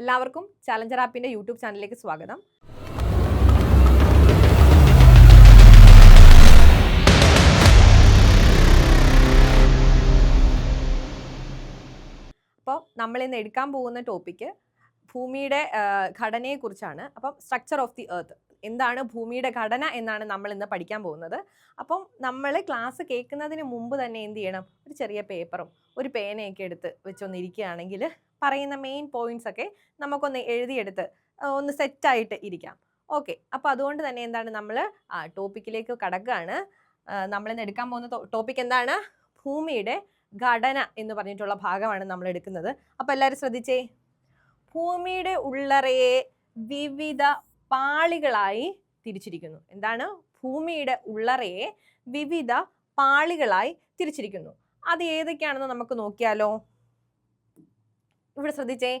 എല്ലാവർക്കും Challenger ആപ്പിന്റെ YouTube ചാനലിലേക്ക് സ്വാഗതം. അപ്പോൾ നമ്മൾ ഇന്ന് എടുക്കാൻ പോകുന്ന ടോപ്പിക്ക് ഭൂമിയുടെ ഘടനയെക്കുറിച്ചാണ്. അപ്പം സ്ട്രക്ചർ ഓഫ് ദി എർത്ത് എന്താണ് ഭൂമിയുടെ ഘടന എന്നാണ് നമ്മൾ ഇന്ന് പഠിക്കാൻ പോകുന്നത്. അപ്പം നമ്മൾ ക്ലാസ് കേൾക്കുന്നതിന് മുമ്പ് തന്നെ എന്ത് ചെയ്യണം? ഒരു ചെറിയ പേപ്പറും ഒരു പേനയൊക്കെ എടുത്ത് വെച്ചൊന്ന് ഇരിക്കുകയാണെങ്കിൽ പറയുന്ന മെയിൻ പോയിന്റ്സ് ഒക്കെ നമുക്കൊന്ന് എഴുതിയെടുത്ത് ഒന്ന് സെറ്റായിട്ട് ഇരിക്കാം. ഓക്കെ അപ്പോൾ അതുകൊണ്ട് തന്നെ എന്താണ് നമ്മൾ ആ ടോപ്പിക്കിലേക്ക് കടക്കുകയാണ്. നമ്മളിന്ന് എടുക്കാൻ പോകുന്ന ടോപ്പിക് എന്താണ്? ഭൂമിയുടെ ഘടന എന്ന് പറഞ്ഞിട്ടുള്ള ഭാഗമാണ് നമ്മൾ എടുക്കുന്നത്. അപ്പോൾ എല്ലാവരും ശ്രദ്ധിച്ചേ. ഭൂമിയുടെ ഉള്ളറയെ വിവിധ പാളികളായി തിരിച്ചിരിക്കുന്നു. എന്താണ്? ഭൂമിയുടെ ഉള്ളറയെ വിവിധ പാളികളായി തിരിച്ചിരിക്കുന്നു. അത് ഏതൊക്കെയാണെന്ന് നമുക്ക് നോക്കിയാലോ? ഇവിടെ ശ്രദ്ധിച്ചേ.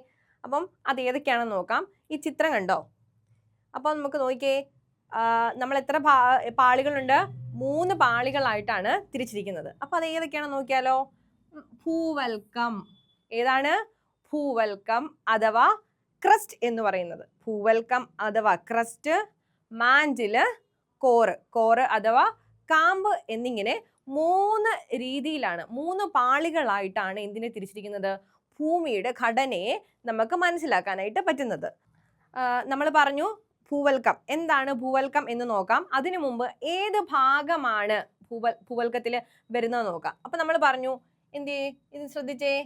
അപ്പം അത് ഏതൊക്കെയാണെന്ന് നോക്കാം. ഈ ചിത്രം കണ്ടോ? അപ്പോൾ നമുക്ക് നോക്കിയേ നമ്മൾ എത്ര പാളികളുണ്ട്? മൂന്ന് പാളികളായിട്ടാണ് തിരിച്ചിരിക്കുന്നത്. അപ്പോൾ അത് ഏതൊക്കെയാണെന്ന് നോക്കിയാലോ? ഭൂവൽക്കം. ഏതാണ്? ഭൂവൽക്കം അഥവാ ക്രസ്റ്റ് എന്ന് പറയുന്നത്. ഭൂവൽക്കം അഥവാ ക്രസ്റ്റ് മാൻഡിൽ കോറ്. കോറ് അഥവാ കാമ്പ് എന്നിങ്ങനെ മൂന്ന് രീതിയിലാണ് മൂന്ന് പാളികളായിട്ടാണ് എന്തിനെ തിരിച്ചിരിക്കുന്നത്? ഭൂമിയുടെ ഘടനയെ നമുക്ക് മനസ്സിലാക്കാനായിട്ട് പറ്റുന്നത്. നമ്മൾ പറഞ്ഞു ഭൂവൽക്കം. എന്താണ് ഭൂവൽക്കം എന്ന് നോക്കാം. അതിനു മുമ്പ് ഏത് ഭാഗമാണ് ഭൂവൽ ഭൂവൽക്കത്തിൽ വരുന്നത് നോക്കാം. അപ്പൊ നമ്മൾ പറഞ്ഞു എന്ത് ഇത് ശ്രദ്ധിച്ചേ.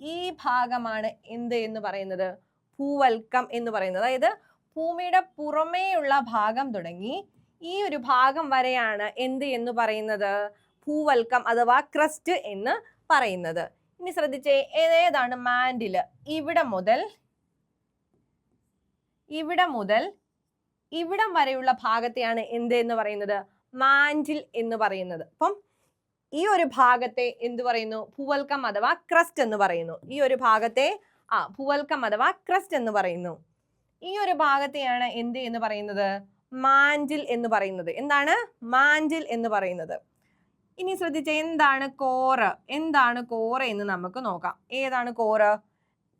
ഈ ഭാഗമാണ് എന്ത് എന്ന് പറയുന്നത്? ഭൂവൽക്കം എന്ന് പറയുന്നത്. അതായത് ഭൂമിയുടെ പുറമേയുള്ള ഭാഗം തുടങ്ങി ഈ ഒരു ഭാഗം വരെയാണ് എന്ത് എന്ന് പറയുന്നത്? ഭൂവൽക്കം അഥവാ ക്രസ്റ്റ് എന്ന് പറയുന്നത്. ഇനി ശ്രദ്ധിച്ചേ ഏതാണ് മാൻഡിൽ? ഇവിടെ മുതൽ ഇവിടെ മുതൽ ഇവിടം വരെയുള്ള ഭാഗത്തെയാണ് എന്ത് എന്ന് പറയുന്നത്? മാൻഡിൽ എന്ന് പറയുന്നത്. അപ്പം ഈ ഒരു ഭാഗത്തെ എന്ത് പറയുന്നു? ഭൂവൽക്കം അഥവാ ക്രസ്റ്റ് എന്ന് പറയുന്നു. ഈ ഒരു ഭാഗത്തെ ആ ഭൂവൽക്കം അഥവാ ക്രസ്റ്റ് എന്ന് പറയുന്നു. ഈ ഒരു ഭാഗത്തെയാണ് എന്ത് എന്ന് പറയുന്നത്? മാൻഡിൽ എന്ന് പറയുന്നത്. എന്താണ്? മാൻഡിൽ എന്ന് പറയുന്നത്. ഇനി ശ്രദ്ധിച്ച എന്താണ് കോറ് എന്താണ് കോറ് എന്ന് നമുക്ക് നോക്കാം. ഏതാണ് കോറ്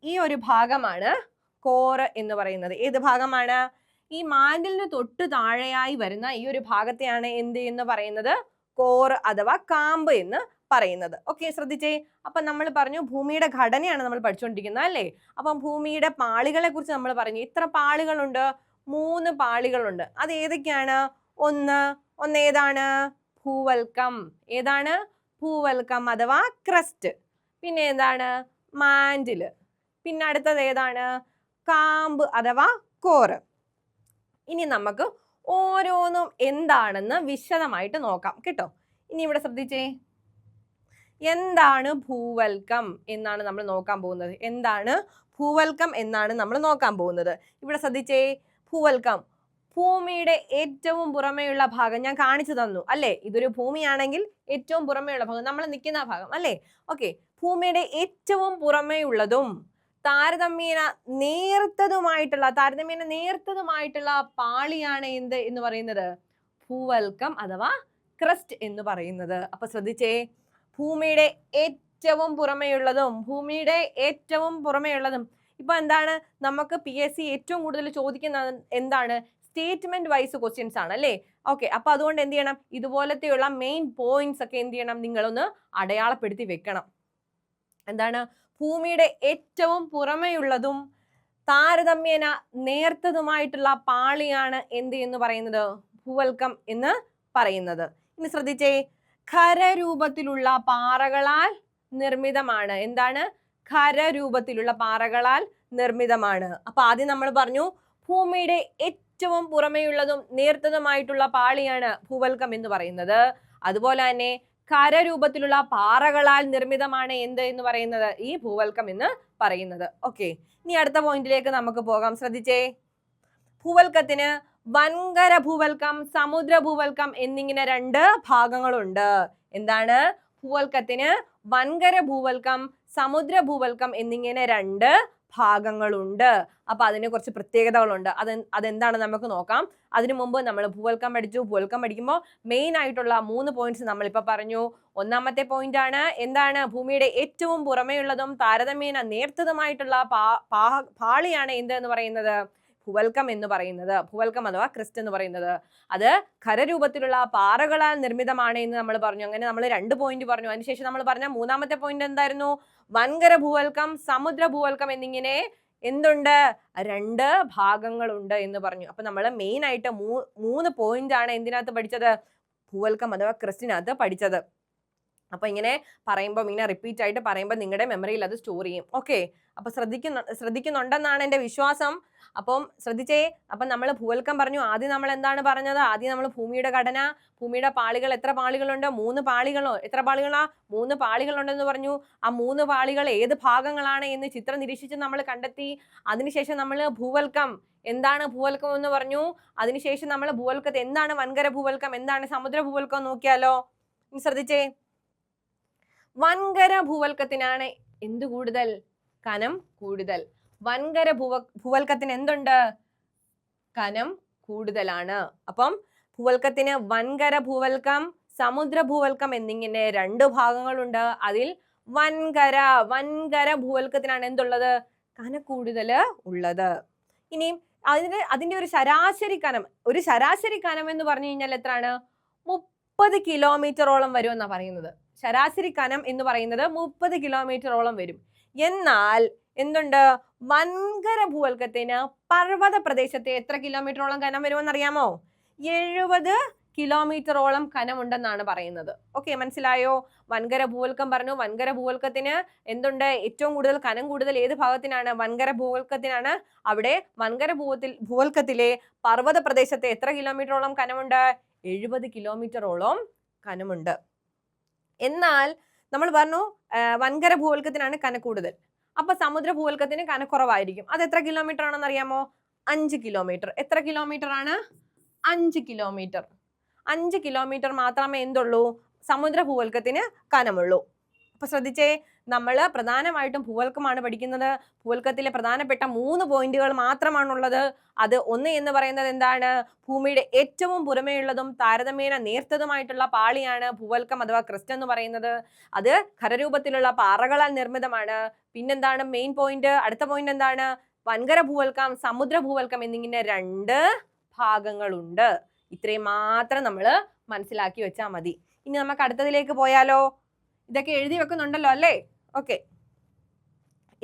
ഈ ഒരു ഭാഗമാണ് കോറ് എന്ന് പറയുന്നത്. ഏത് ഭാഗമാണ്? ഈ മാൻഡിലിന് തൊട്ട് താഴെയായി വരുന്ന ഈ ഒരു ഭാഗത്തെയാണ് എന്ത് എന്ന് പറയുന്നത്? കോറ് അഥവാ കാമ്പ് എന്ന് പറയുന്നത്. ഓക്കെ ശ്രദ്ധിച്ചേ? അപ്പം നമ്മൾ പറഞ്ഞു ഭൂമിയുടെ ഘടനയാണ് നമ്മൾ പഠിച്ചുകൊണ്ടിരിക്കുന്നത് അല്ലേ? അപ്പം ഭൂമിയുടെ പാളികളെ കുറിച്ച് നമ്മൾ പറഞ്ഞു. ഇത്ര പാളികളുണ്ട്. മൂന്ന് പാളികളുണ്ട്. അത് ഏതൊക്കെയാണ്? ഒന്ന് ഒന്ന് ഏതാണ്? ഭൂവൽക്കം ഏതാണ്? ഭൂവൽക്കം അഥവാ ക്രസ്റ്റ്. പിന്നെ എന്താണ്? മാൻഡിൽ. പിന്നെ അടുത്തത് ഏതാണ്? കാമ്പ് അഥവാ കോറ്. ഇനി നമുക്ക് ഓരോന്നും എന്താണെന്ന് വിശദമായിട്ട് നോക്കാം കേട്ടോ. ഇനി ഇവിടെ ശ്രദ്ധിച്ചേ. എന്താണ് ഭൂവൽക്കം എന്നാണ് നമ്മൾ നോക്കാൻ പോകുന്നത്? എന്താണ് ഭൂവൽക്കം എന്നാണ് നമ്മൾ നോക്കാൻ പോകുന്നത്? ഇവിടെ ശ്രദ്ധിച്ചേ. ഭൂവൽക്കം ഭൂമിയുടെ ഏറ്റവും പുറമേയുള്ള ഭാഗം ഞാൻ കാണിച്ചു തന്നു അല്ലേ? ഇതൊരു ഭൂമിയാണെങ്കിൽ ഏറ്റവും പുറമേയുള്ള ഭാഗം നമ്മൾ നിൽക്കുന്ന ഭാഗം അല്ലേ? ഓക്കെ. ഭൂമിയുടെ ഏറ്റവും പുറമേയുള്ളതും താരതമ്യേന നേർത്തതുമായിട്ടുള്ള താരതമ്യേന നേർത്തതുമായിട്ടുള്ള പാളിയാണ് എന്ത് എന്ന് പറയുന്നത്? ഭൂവൽക്കം അഥവാ ക്രസ്റ്റ് എന്ന് പറയുന്നത്. അപ്പൊ ശ്രദ്ധിച്ചേ ഭൂമിയുടെ ഏറ്റവും പുറമേയുള്ളതും ഭൂമിയുടെ ഏറ്റവും പുറമേയുള്ളതും. ഇപ്പൊ എന്താണ്? നമുക്ക് പി എസ് സി ഏറ്റവും കൂടുതൽ ചോദിക്കുന്ന എന്താണ്? സ്റ്റേറ്റ്മെന്റ് വൈസ് ക്വസ്റ്റ്യൻസ് ആണ് അല്ലേ? ഓക്കെ അപ്പൊ അതുകൊണ്ട് എന്ത് ചെയ്യണം? ഇതുപോലത്തെയുള്ള മെയിൻ പോയിന്റ്സ് ഒക്കെ എന്ത് ചെയ്യണം? നിങ്ങളൊന്ന് അടയാളപ്പെടുത്തി വെക്കണം. എന്താണ്? ഭൂമിയുടെ ഏറ്റവും പുറമെയുള്ളതും താരതമ്യേന നേർത്തതുമായിട്ടുള്ള പാളിയാണ് എന്ത് എന്ന് പറയുന്നത്? ഭൂവൽക്കം എന്ന് പറയുന്നത്. ഇനി ശ്രദ്ധിച്ചേ ഖരരൂപത്തിലുള്ള പാറകളാൽ നിർമ്മിതമാണ്. എന്താണ്? ഖരരൂപത്തിലുള്ള പാറകളാൽ നിർമ്മിതമാണ്. അപ്പൊ ആദ്യം നമ്മൾ പറഞ്ഞു ഭൂമിയുടെ ഏറ്റവും പുറമെയുള്ളതും നേർത്തതുമായിട്ടുള്ള പാളിയാണ് ഭൂവൽക്കം എന്ന് പറയുന്നത്. അതുപോലെ തന്നെ കരരൂപത്തിലുള്ള പാറകളാൽ നിർമ്മിതമാണ് എന്ത് എന്ന് പറയുന്നത്? ഈ ഭൂവൽക്കം എന്ന് പറയുന്നത്. ഓക്കെ ഇനി അടുത്ത പോയിന്റിലേക്ക് നമുക്ക് പോകാം. ശ്രദ്ധിച്ചേ. ഭൂവൽക്കത്തിന് വൻകര ഭൂവൽക്കം സമുദ്ര ഭൂവൽക്കം എന്നിങ്ങനെ രണ്ട് ഭാഗങ്ങളുണ്ട്. എന്താണ്? ഭൂവൽക്കത്തിന് വൻകര ഭൂവൽക്കം സമുദ്ര ഭൂവൽക്കം എന്നിങ്ങനെ രണ്ട് ഭാഗങ്ങളുണ്ട്. അപ്പൊ അതിന് കുറച്ച് പ്രത്യേകതകളുണ്ട്. അത് അതെന്താണ് നമുക്ക് നോക്കാം. അതിനു മുമ്പ് നമ്മൾ ഭൂവൽക്കം പഠിച്ചു. ഭൂവൽക്കം പഠിക്കുമ്പോൾ മെയിൻ ആയിട്ടുള്ള മൂന്ന് പോയിന്റ്സ് നമ്മളിപ്പോൾ പറഞ്ഞു. ഒന്നാമത്തെ പോയിന്റ് ആണ് എന്താണ്? ഭൂമിയുടെ ഏറ്റവും പുറമേയുള്ളതും താരതമ്യേന നേർത്തതുമായിട്ടുള്ള പാളിയാണ് എന്ത് എന്ന് പറയുന്നത്? ഭൂവൽക്കം എന്ന് പറയുന്നത് ഭൂവൽക്കം അഥവാ ക്രിസ്റ്റ് എന്ന് പറയുന്നത് അത് ഖരരൂപത്തിലുള്ള പാറകളാൽ നിർമ്മിതമാണ് എന്ന് നമ്മൾ പറഞ്ഞു. അങ്ങനെ നമ്മൾ രണ്ട് പോയിന്റ് പറഞ്ഞു. അതിനുശേഷം നമ്മൾ പറഞ്ഞ മൂന്നാമത്തെ പോയിന്റ് എന്തായിരുന്നു? വൻകര ഭൂവൽക്കം സമുദ്ര ഭൂവൽക്കം എന്നിങ്ങനെ എന്തുണ്ട്? രണ്ട് ഭാഗങ്ങളുണ്ട് എന്ന് പറഞ്ഞു. അപ്പൊ നമ്മൾ മെയിൻ ആയിട്ട് മൂന്ന് പോയിന്റ് ആണ് എന്തിനകത്ത് പഠിച്ചത്? ഭൂവൽക്കം അഥവാ ക്രിസ്റ്റിനകത്ത് പഠിച്ചത്. അപ്പൊ ഇങ്ങനെ പറയുമ്പോൾ ഇങ്ങനെ റിപ്പീറ്റ് ആയിട്ട് പറയുമ്പോൾ നിങ്ങളുടെ മെമ്മറിയിൽ അത് സ്റ്റോർ ചെയ്യും. ഓക്കെ അപ്പൊ ശ്രദ്ധിക്കുന്നു ശ്രദ്ധിക്കുന്നുണ്ടെന്നാണ് എന്റെ വിശ്വാസം. അപ്പം ശ്രദ്ധിച്ചേ അപ്പം നമ്മൾ ഭൂവൽക്കം പറഞ്ഞു. ആദ്യം നമ്മൾ എന്താണ് പറഞ്ഞത്? ആദ്യം നമ്മൾ ഭൂമിയുടെ ഘടന ഭൂമിയുടെ പാളികൾ എത്ര പാളികളുണ്ട്? മൂന്ന് പാളികളോ എത്ര പാളികളാ? മൂന്ന് പാളികളുണ്ടെന്ന് പറഞ്ഞു. ആ മൂന്ന് പാളികൾ ഏത് ഭാഗങ്ങളാണ് എന്ന് ചിത്രം നിരീക്ഷിച്ച് നമ്മൾ കണ്ടെത്തി. അതിനുശേഷം നമ്മൾ ഭൂവൽക്കം എന്താണ് ഭൂവൽക്കം എന്ന് പറഞ്ഞു. അതിനുശേഷം നമ്മൾ ഭൂവൽക്കത്തെ എന്താണ് വൻകര ഭൂവൽക്കം? എന്താണ് സമുദ്ര ഭൂവൽക്കം നോക്കിയാലോ? ശ്രദ്ധിച്ചേ. വൻകര ഭൂവൽക്കത്തിനാണ് എന്ത് കൂടുതൽ? കനം കൂടുതൽ. വൻകര ഭൂവ ഭൂവൽക്കത്തിന് എന്തുണ്ട്? കനം കൂടുതലാണ്. അപ്പം ഭൂവൽക്കത്തിന് വൻകര ഭൂവൽക്കം സമുദ്ര ഭൂവൽക്കം എന്നിങ്ങനെ രണ്ട് ഭാഗങ്ങളുണ്ട്. അതിൽ വൻകര വൻകര ഭൂവൽക്കത്തിനാണ് എന്തുള്ളത്? കന കൂടുതൽ ഉള്ളത്. ഇനിയും അതിന് അതിന്റെ ഒരു ശരാശരി കനം ഒരു ശരാശരി കനം എന്ന് പറഞ്ഞു കഴിഞ്ഞാൽ എത്രയാണ്? മുപ്പത് കിലോമീറ്ററോളം വരും എന്നാണ് പറയുന്നത്. ശരാശരി കനം എന്ന് പറയുന്നത് മുപ്പത് കിലോമീറ്ററോളം വരും. എന്നാൽ എന്തുണ്ട്? വൻകര ഭൂവൽക്കത്തിന് പർവത പ്രദേശത്തെ എത്ര കിലോമീറ്ററോളം കനം വരുമെന്ന് അറിയാമോ എഴുപത് കിലോമീറ്ററോളം കനമുണ്ടെന്നാണ് പറയുന്നത്. ഓക്കെ മനസ്സിലായോ? വൻകര ഭൂവൽക്കം പറഞ്ഞു. വൻകര ഭൂവൽക്കത്തിന് എന്തുണ്ട്? ഏറ്റവും കൂടുതൽ കനം കൂടുതൽ ഏത് ഭാഗത്തിനാണ്? വൻകര ഭൂവൽക്കത്തിനാണ്. അവിടെ വൻകര ഭൂവത്തിൽ ഭൂവൽക്കത്തിലെ പർവത പ്രദേശത്തെ എത്ര കിലോമീറ്ററോളം കനമുണ്ട്? എഴുപത് കിലോമീറ്ററോളം കനമുണ്ട്. എന്നാൽ നമ്മൾ പറഞ്ഞു വൻകര ഭൂവൽക്കത്തിനാണ് കന കൂടുതൽ. അപ്പൊ സമുദ്ര ഭൂവൽക്കത്തിന് കനക്കുറവായിരിക്കും അത് എത്ര കിലോമീറ്റർ ആണെന്ന് അറിയാമോ? അഞ്ച് കിലോമീറ്റർ എത്ര കിലോമീറ്റർ ആണ്? അഞ്ച് കിലോമീറ്റർ അഞ്ച് കിലോമീറ്റർ മാത്രമേ എന്തുള്ളൂ? സമുദ്ര ഭൂവൽക്കത്തിന് കനമുള്ളൂ. അപ്പൊ ശ്രദ്ധിച്ചേ നമ്മൾ പ്രധാനമായിട്ടും ഭൂവൽക്കമാണ് പഠിക്കുന്നത്. ഭൂവൽക്കത്തിലെ പ്രധാനപ്പെട്ട മൂന്ന് പോയിന്റുകൾ മാത്രമാണുള്ളത്. അത് ഒന്ന് എന്ന് പറയുന്നത് എന്താണ്? ഭൂമിയുടെ ഏറ്റവും പുറമേയുള്ളതും താരതമ്യേന നേർത്തതുമായിട്ടുള്ള പാളിയാണ് ഭൂവൽക്കം അഥവാ ക്രിസ്റ്റ് എന്ന് പറയുന്നത്. അത് ഖരരൂപത്തിലുള്ള പാറകളാൽ നിർമ്മിതമാണ്. പിന്നെന്താണ് മെയിൻ പോയിന്റ് അടുത്ത പോയിന്റ് എന്താണ്? വൻകര ഭൂവൽക്കം സമുദ്ര ഭൂവൽക്കം എന്നിങ്ങനെ രണ്ട് ഭാഗങ്ങളുണ്ട്. ഇത്രയും മാത്രം നമ്മൾ മനസ്സിലാക്കി വെച്ചാൽ മതി. ഇനി നമുക്ക് അടുത്തതിലേക്ക് പോയാലോ? ഇതൊക്കെ എഴുതി വെക്കുന്നുണ്ടല്ലോ അല്ലേ? ഓക്കെ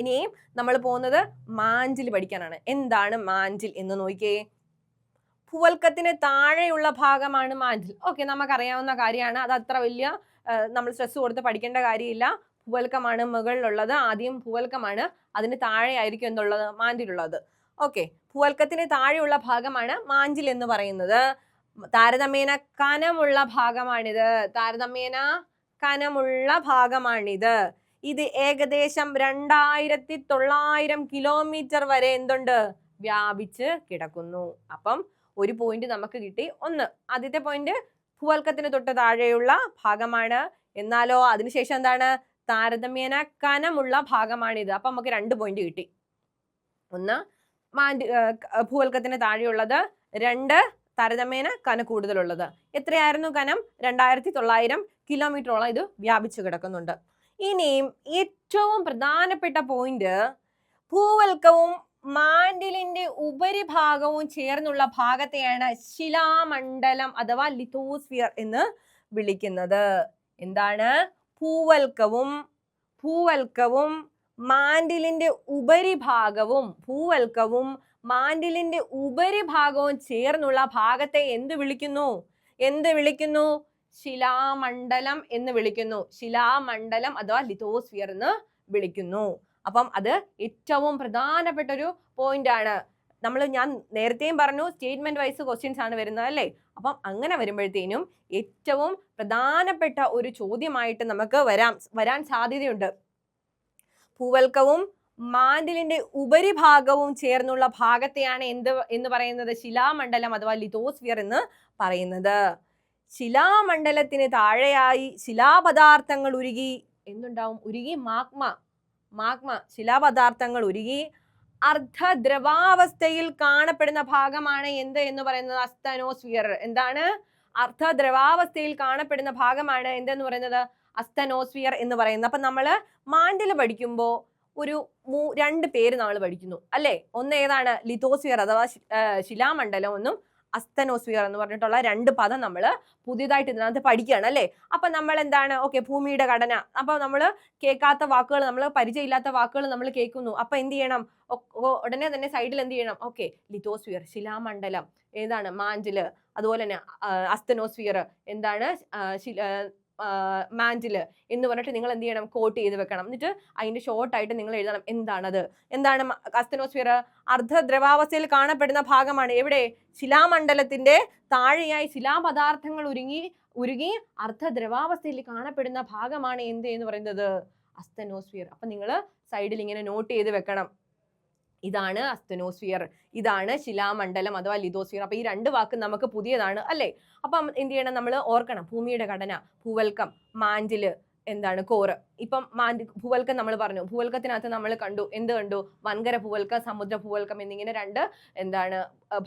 ഇനിയും നമ്മൾ പോകുന്നത് മാഞ്ചിൽ പഠിക്കാനാണ്. എന്താണ് മാഞ്ചിൽ എന്ന് നോക്കിയേ. ഭൂവൽക്കത്തിന് താഴെയുള്ള ഭാഗമാണ് മാഞ്ചിൽ. ഓക്കെ നമുക്കറിയാവുന്ന കാര്യമാണ്. അത് അത്ര വലിയ നമ്മൾ സ്ട്രെസ് കൊടുത്ത് പഠിക്കേണ്ട കാര്യമില്ല. ഭൂവൽക്കമാണ് മുകളിലുള്ളത്. ആദ്യം ഭൂവൽക്കമാണ് അതിന് താഴെയായിരിക്കും എന്തുള്ളത്? മാഞ്ചിലുള്ളത്. ഓക്കെ ഭൂവൽക്കത്തിന് താഴെയുള്ള ഭാഗമാണ് മാഞ്ചിൽ എന്ന് പറയുന്നത്. താരതമ്യേന കനമുള്ള ഭാഗമാണിത്. താരതമ്യേന കനമുള്ള ഭാഗമാണിത്. ഇത് ഏകദേശം രണ്ടായിരത്തി തൊള്ളായിരം കിലോമീറ്റർ വരെ എന്തുണ്ട്? വ്യാപിച്ച് കിടക്കുന്നു. അപ്പം ഒരു പോയിന്റ് നമുക്ക് കിട്ടി ഒന്ന്. ആദ്യത്തെ പോയിന്റ് ഭൂവൽക്കത്തിന് തൊട്ട് താഴെയുള്ള ഭാഗമാണ്. എന്നാലോ അതിനുശേഷം എന്താണ്? താരതമ്യേന കനമുള്ള ഭാഗമാണിത്. അപ്പം നമുക്ക് രണ്ട് പോയിന്റ് കിട്ടി. ഒന്ന് മാൻഡ് ഭൂവൽക്കത്തിന് താഴെയുള്ളത് രണ്ട് താരതമ്യേന കന കൂടുതലുള്ളത്. എത്രയായിരുന്നു കനം? രണ്ടായിരത്തി തൊള്ളായിരം കിലോമീറ്ററോളം ഇത് വ്യാപിച്ചു കിടക്കുന്നുണ്ട്. ഇനിയും ഏറ്റവും പ്രധാനപ്പെട്ട പോയിന്റ് ഭൂവൽക്കവും മാൻഡിലിന്റെ ഉപരിഭാഗവും ചേർന്നുള്ള ഭാഗത്തെയാണ് ശിലാമണ്ഡലം അഥവാ ലിത്തോസ്ഫിയർ എന്ന് വിളിക്കുന്നത്. എന്താണ്? ഭൂവൽക്കവും ഭൂവൽക്കവും മാൻഡിലിന്റെ ഉപരിഭാഗവും ഭൂവൽക്കവും മാൻഡിലിന്റെ ഉപരിഭാഗവും ചേർന്നുള്ള ഭാഗത്തെ എന്ത് വിളിക്കുന്നു? എന്ത് വിളിക്കുന്നു? ശിലാമണ്ഡലം എന്ന് വിളിക്കുന്നു. ശിലാമണ്ഡലം അഥവാ ലിത്തോസ്ഫിയർ എന്ന് വിളിക്കുന്നു. അപ്പം അത് ഏറ്റവും പ്രധാനപ്പെട്ട ഒരു പോയിന്റ് ആണ്. നമ്മൾ ഞാൻ നേരത്തെയും പറഞ്ഞു സ്റ്റേറ്റ്മെന്റ് വൈസ് ക്വസ്റ്റ്യൻസ് ആണ് വരുന്നത് അല്ലേ? അപ്പം അങ്ങനെ വരുമ്പോഴത്തേനും ഏറ്റവും പ്രധാനപ്പെട്ട ഒരു ചോദ്യമായിട്ട് നമുക്ക് വരാം വരാൻ സാധ്യതയുണ്ട്. ഭൂവൽക്കവും മാൻഡിലിന്റെ ഉപരിഭാഗവും ചേർന്നുള്ള ഭാഗത്തെയാണ് എന്ത് എന്ന് പറയുന്നത്? ശിലാമണ്ഡലം അഥവാ ലിതോസ്ഫിയർ എന്ന് പറയുന്നത്. ശിലാമണ്ഡലത്തിന് താഴെയായി ശിലാപദാർത്ഥങ്ങൾ ഉരുകി എന്തുണ്ടാവും? ഉരുകി മാഗ്മ. മാഗ്മ ശിലാപദാർത്ഥങ്ങൾ ഉരുകി. അർദ്ധദ്രവാവസ്ഥയിൽ കാണപ്പെടുന്ന ഭാഗമാണ് എന്ത് എന്ന് പറയുന്നത്? അസ്തനോസ്ഫിയർ. എന്താണ്? അർദ്ധദ്രവാവസ്ഥയിൽ കാണപ്പെടുന്ന ഭാഗമാണ് എന്തെന്ന് പറയുന്നത്? അസ്തനോസ്ഫിയർ എന്ന് പറയുന്നത്. അപ്പൊ നമ്മൾ മാൻഡിൽ പഠിക്കുമ്പോൾ ഒരു മൂ രണ്ട് പേര് നമ്മൾ പഠിക്കുന്നു. അല്ലേ? ഒന്ന് ഏതാണ്? ലിതോസ്ഫിയർ അഥവാ ശിലാമണ്ഡലം ഒന്നും അസ്തനോസ്ഫിയർ എന്ന് പറഞ്ഞിട്ടുള്ള രണ്ട് പദം നമ്മൾ പുതിയതായിട്ട് ഇതിനകത്ത് പഠിക്കുകയാണ് അല്ലേ? അപ്പം നമ്മൾ എന്താണ്? ഓക്കെ ഭൂമിയുടെ ഘടന. അപ്പം നമ്മൾ കേൾക്കാത്ത വാക്കുകൾ നമ്മൾ പരിചയമില്ലാത്ത വാക്കുകൾ നമ്മൾ കേൾക്കുന്നു. അപ്പം എന്ത് ചെയ്യണം? ഉടനെ തന്നെ സൈഡിൽ എന്ത് ചെയ്യണം? ഓക്കെ ലിതോസ്ഫിയർ ശിലാമണ്ഡലം. ഏതാണ്? മാഞ്ചിൽ. അതുപോലെ തന്നെ അസ്തനോസ്ഫിയർ. എന്താണ്? മാൻഡിൽ എന്ന് പറഞ്ഞിട്ട് നിങ്ങൾ എന്ത് ചെയ്യണം? കോട്ട് ചെയ്ത് വെക്കണം. എന്നിട്ട് അതിന്റെ ഷോർട്ടായിട്ട് നിങ്ങൾ എഴുതണം. എന്താണത്? എന്താണ് അസ്തനോസ്ഫിയർ അർദ്ധദ്രവാവസ്ഥയിൽ കാണപ്പെടുന്ന ഭാഗമാണ്. എവിടെ? ശിലാമണ്ഡലത്തിന്റെ താഴെയായി ശിലാപദാർത്ഥങ്ങൾ ഉരുങ്ങി ഉരുകി അർദ്ധദ്രവാവസ്ഥയിൽ കാണപ്പെടുന്ന ഭാഗമാണ് എന്ത് എന്ന് പറയുന്നത്? അസ്തനോസ്ഫിയർ. അപ്പൊ നിങ്ങൾ സൈഡിൽ ഇങ്ങനെ നോട്ട് ചെയ്ത് വെക്കണം. ഇതാണ് അസ്തനോസ്ഫിയർ ഇതാണ് ശിലാമണ്ഡലം അഥവാ ലിതോസ്ഫിയർ അപ്പോൾ ഈ രണ്ട് വാക്ക് നമുക്ക് പുതിയതാണ് അല്ലേ? അപ്പം എന്ത് ചെയ്യണം നമ്മൾ ഓർക്കണം ഭൂമിയുടെ ഘടന ഭൂവൽക്കം മാൻഡിൽ എന്താണ് കോറ്. ഇപ്പം മാൻഡ് ഭൂവൽക്കം നമ്മൾ പറഞ്ഞു. ഭൂവൽക്കത്തിനകത്ത് നമ്മൾ കണ്ടു എന്ത് കണ്ടു? വൻകര ഭൂവൽക്കം സമുദ്ര ഭൂവൽക്കം എന്നിങ്ങനെ രണ്ട് എന്താണ്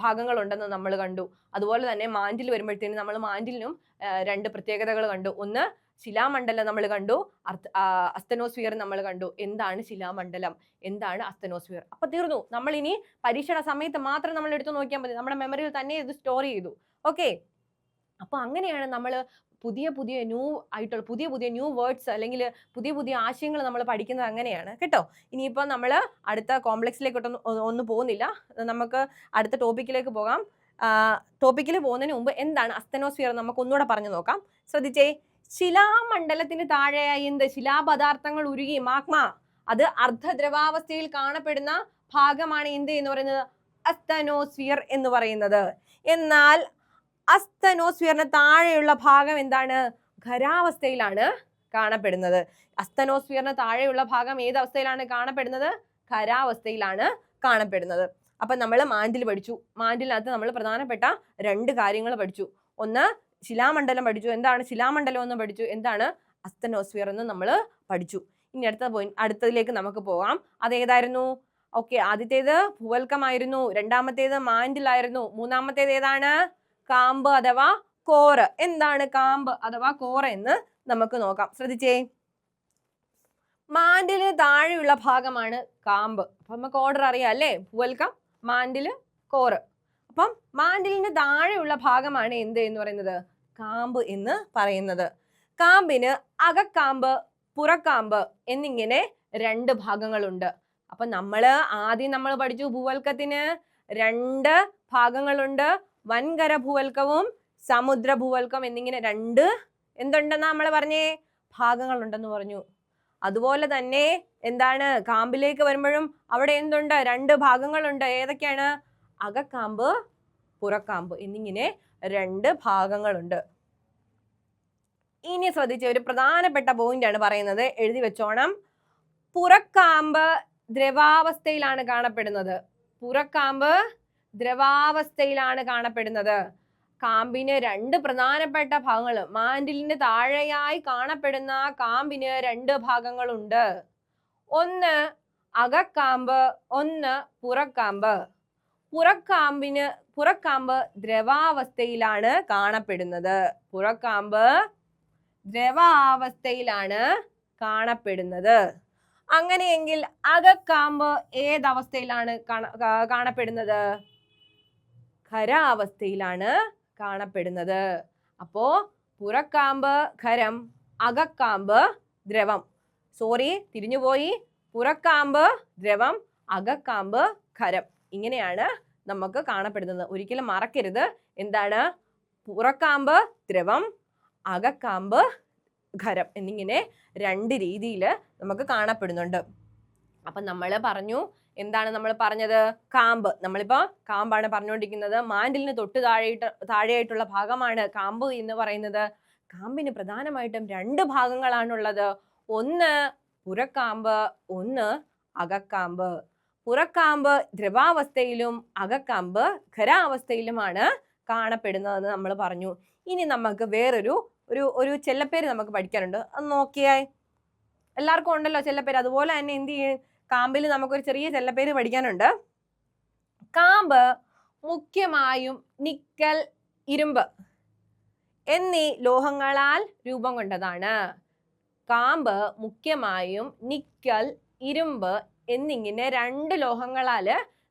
ഭാഗങ്ങളുണ്ടെന്ന് നമ്മൾ കണ്ടു. അതുപോലെ തന്നെ മാൻഡിൽ വരുമ്പോഴത്തേനും നമ്മൾ മാൻഡിലിനും രണ്ട് പ്രത്യേകതകൾ കണ്ടു. ഒന്ന് ശിലാമണ്ഡലം നമ്മൾ കണ്ടു. അസ്തനോസ്ഫിയർ നമ്മൾ കണ്ടു. എന്താണ് ശിലാമണ്ഡലം? എന്താണ് അസ്തനോസ്ഫിയർ? അപ്പൊ തീർന്നു. നമ്മൾ ഇനി പരീക്ഷയുടെ സമയത്ത് മാത്രം നമ്മൾ എടുത്തു നോക്കിയാൽ മതി. നമ്മുടെ മെമ്മറിയിൽ തന്നെ ഇത് സ്റ്റോർ ചെയ്തു. ഓക്കെ അപ്പൊ അങ്ങനെയാണ് നമ്മൾ പുതിയ പുതിയ ന്യൂ ആയിട്ടുള്ള പുതിയ പുതിയ ന്യൂ വേർഡ്സ് അല്ലെങ്കിൽ പുതിയ പുതിയ ആശയങ്ങൾ നമ്മൾ പഠിക്കുന്നത് അങ്ങനെയാണ്. കേട്ടോ? ഇനിയിപ്പോൾ നമ്മൾ അടുത്ത കോംപ്ലക്സിലേക്കൊട്ടൊന്നും ഒന്നും പോകുന്നില്ല. നമുക്ക് അടുത്ത ടോപ്പിക്കിലേക്ക് പോകാം. ടോപ്പിക്കിൽ പോകുന്നതിന് മുമ്പ് എന്താണ് അസ്തനോസ്ഫിയർ നമുക്ക് ഒന്നുകൂടെ പറഞ്ഞു നോക്കാം. ശ്രദ്ധിച്ചേ? ശിലാമണ്ഡലത്തിന് താഴെയായി എന്ത്? ശിലാപദാർത്ഥങ്ങൾ ഉരുകി മാഗ്മ അത് അർദ്ധദ്രവാവസ്ഥയിൽ കാണപ്പെടുന്ന ഭാഗമാണ് എന്ത് എന്ന് പറയുന്നത്? അസ്തനോസ്ഫിയർ എന്ന് പറയുന്നത്. എന്നാൽ അസ്തനോസ്ഫിയറിന് താഴെയുള്ള ഭാഗം എന്താണ്? ഖരാവസ്ഥയിലാണ് കാണപ്പെടുന്നത്. അസ്തനോസ്ഫിയറിന് താഴെയുള്ള ഭാഗം ഏത് അവസ്ഥയിലാണ് കാണപ്പെടുന്നത്? ഖരാവസ്ഥയിലാണ് കാണപ്പെടുന്നത്. അപ്പൊ നമ്മൾ മാൻഡിൽ പഠിച്ചു. മാൻഡിലിനകത്ത് നമ്മൾ പ്രധാനപ്പെട്ട രണ്ട് കാര്യങ്ങൾ പഠിച്ചു. ഒന്ന് ശിലാമണ്ഡലം പഠിച്ചു. എന്താണ് ശിലാമണ്ഡലം എന്ന് പഠിച്ചു? എന്താണ് അസ്തനോസ്ഫിയർ എന്ന് നമ്മൾ പഠിച്ചു. ഇനി അടുത്ത പോയിന്റ് അടുത്തതിലേക്ക് നമുക്ക് പോകാം. അതേതായിരുന്നു ഓക്കെ ആദ്യത്തേത് ഭൂവൽക്കമായിരുന്നു. രണ്ടാമത്തേത് മാൻഡിലായിരുന്നു. മൂന്നാമത്തേത് ഏതാണ്? കാമ്പ് അഥവാ കോറ്. എന്താണ് കാമ്പ് അഥവാ കോറ് എന്ന് നമുക്ക് നോക്കാം. ശ്രദ്ധിച്ചേ. മാൻഡിൽ താഴെയുള്ള ഭാഗമാണ് കാമ്പ്. അപ്പൊ നമുക്ക് ഓർഡർ അറിയാം അല്ലേ? ഭൂവൽക്കം മാൻഡിൽ കോറ്. അപ്പം മാൻഡിലിന് താഴെയുള്ള ഭാഗമാണ് എന്ത് എന്ന് പറയുന്നത്? കാമ്പ് എന്ന് പറയുന്നത്. കാമ്പിന് അകക്കാമ്പ് പുറക്കാമ്പ് എന്നിങ്ങനെ രണ്ട് ഭാഗങ്ങളുണ്ട്. അപ്പൊ നമ്മൾ ആദ്യം നമ്മൾ പഠിച്ചു ഭൂവൽക്കത്തിന് രണ്ട് ഭാഗങ്ങളുണ്ട്. വൻകര ഭൂവൽക്കവും സമുദ്ര ഭൂവൽക്കം എന്നിങ്ങനെ രണ്ട് എന്തുണ്ടെന്ന് നമ്മൾ പറഞ്ഞേ? ഭാഗങ്ങളുണ്ടെന്ന് പറഞ്ഞു. അതുപോലെ തന്നെ എന്താണ്? കാമ്പിലേക്ക് വരുമ്പോഴും അവിടെ എന്തുണ്ട്? രണ്ട് ഭാഗങ്ങളുണ്ട്. ഏതൊക്കെയാണ്? അകക്കാമ്പ് പുറക്കാമ്പ് എന്നിങ്ങനെ രണ്ട് ഭാഗങ്ങളുണ്ട്. ഇനി ശ്രദ്ധിച്ച ഒരു പ്രധാനപ്പെട്ട പോയിന്റ് ആണ് പറയുന്നത്. എഴുതി വെച്ചോണം. പുറക്കാമ്പ് ദ്രവാവസ്ഥയിലാണ് കാണപ്പെടുന്നത്. പുറക്കാമ്പ് ദ്രവാവസ്ഥയിലാണ് കാണപ്പെടുന്നത്. കാമ്പിന് രണ്ട് പ്രധാനപ്പെട്ട ഭാഗങ്ങൾ മാൻഡിലിന് താഴെയായി കാണപ്പെടുന്ന കാമ്പിന് രണ്ട് ഭാഗങ്ങളുണ്ട്. ഒന്ന് അകക്കാമ്പ് ഒന്ന് പുറക്കാമ്പ്. പുറക്കാമ്പിന് പുറക്കാമ്പ് ദ്രവാവസ്ഥയിലാണ് കാണപ്പെടുന്നത്. പുറക്കാമ്പ് ദ്രവാവസ്ഥയിലാണ് കാണപ്പെടുന്നത്. അങ്ങനെയെങ്കിൽ അകക്കാമ്പ് ഏതവസ്ഥയിലാണ് കാണപ്പെടുന്നത്? ഖരാവസ്ഥയിലാണ് കാണപ്പെടുന്നത്. അപ്പോ പുറക്കാമ്പ് ഖരം അകക്കാമ്പ് ദ്രവം. സോറി തിരിഞ്ഞുപോയി. പുറക്കാമ്പ് ദ്രവം അകക്കാമ്പ് ഖരം. ഇങ്ങനെയാണ് നമുക്ക് കാണപ്പെടുന്നത്. ഒരിക്കലും മറക്കരുത്. എന്താണ്? പുറക്കാമ്പ് ദ്രവം അകക്കാമ്പ് ഖരം എന്നിങ്ങനെ രണ്ട് രീതിയിൽ നമുക്ക് കാണപ്പെടുന്നുണ്ട്. അപ്പം നമ്മൾ പറഞ്ഞു എന്താണ് നമ്മൾ പറഞ്ഞത്? കാമ്പ്. നമ്മളിപ്പോൾ കാമ്പാണ് പറഞ്ഞുകൊണ്ടിരിക്കുന്നത്. മാൻഡിലിന് തൊട്ട് താഴെയിട്ട് താഴെയായിട്ടുള്ള ഭാഗമാണ് കാമ്പ് എന്ന് പറയുന്നത്. കാമ്പിന് പ്രധാനമായിട്ടും രണ്ട് ഭാഗങ്ങളാണുള്ളത്. ഒന്ന് പുറക്കാമ്പ് ഒന്ന് അകക്കാമ്പ്. പുറക്കാമ്പ് ദ്രവാവസ്ഥയിലും അകക്കാമ്പ് ഖരാവസ്ഥയിലുമാണ് കാണപ്പെടുന്നതെന്ന് നമ്മൾ പറഞ്ഞു. ഇനി നമുക്ക് വേറൊരു ഒരു ഒരു ചെല്ലപ്പേര് നമുക്ക് പഠിക്കാനുണ്ട്. അത് നോക്കിയാൽ എല്ലാവർക്കും ഉണ്ടല്ലോ ചെല്ലപ്പേര്. അതുപോലെ തന്നെ എന്ത് ചെയ്യും? കാമ്പിൽ നമുക്കൊരു ചെറിയ ചെല്ലപ്പേര് പഠിക്കാനുണ്ട്. കാമ്പ് മുഖ്യമായും നിക്കൽ ഇരുമ്പ് എന്നീ ലോഹങ്ങളാൽ രൂപം കൊണ്ടതാണ്. കാമ്പ് മുഖ്യമായും നിക്കൽ ഇരുമ്പ് എന്നിങ്ങനെ രണ്ട് ലോഹങ്ങളാൽ